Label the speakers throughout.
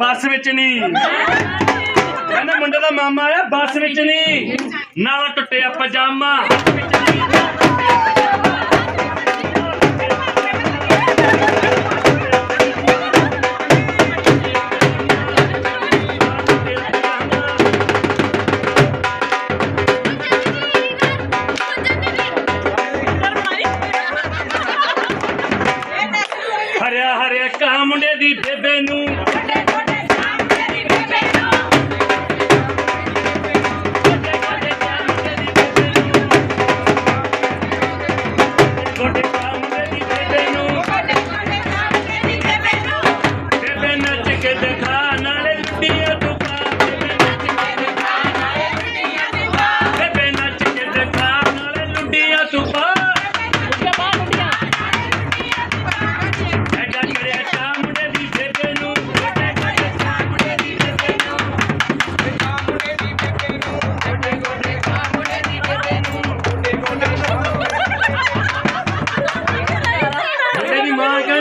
Speaker 1: ਬੱਸ ਵਿੱਚ ਨਹੀਂ ਕਹਿੰਦਾ ਮੁੰਡੇ ਦਾ ਮਾਮਾ ਆਇਆ, ਬੱਸ ਵਿੱਚ ਨਹੀਂ ਨਾਲ ਟੁੱਟਿਆ ਪਜਾਮਾ। ਹਰਿਆ ਹਰਿਆ ਕਾ ਮੁੰਡੇ ਦੀ ਬੇਬੇ ਨੂੰ।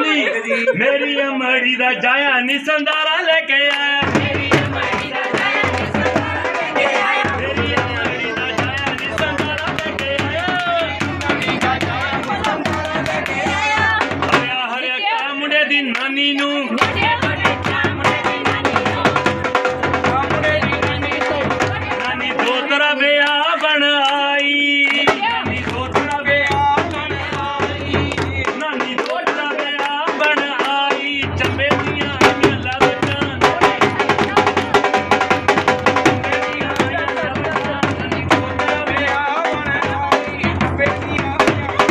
Speaker 1: ਦੀ ਮਾਂ ਕਹਿੰਦੀ ਮੇਰੀ ਅਮੜੀ ਦਾ ਜਾਇਆ ਨੀ ਸੰਦਾਰਾ ਲੈ ਕੇ ਆਇਆ। ਮੇਰੀ ਅਮੜੀ ਦਾ ਜਾਇਆ ਨੀ ਸੰਦਾਰਾ ਲੈ ਕੇ ਆਇਆ। ਹਰਿਆ ਹਰਿਆ ਕਾ ਮੁੰਡੇ ਦੀ ਨਾਨੀ ਨੂੰ। ਨਾਨੀ ਦੋ ਤਰਾ ਵਿਆਹ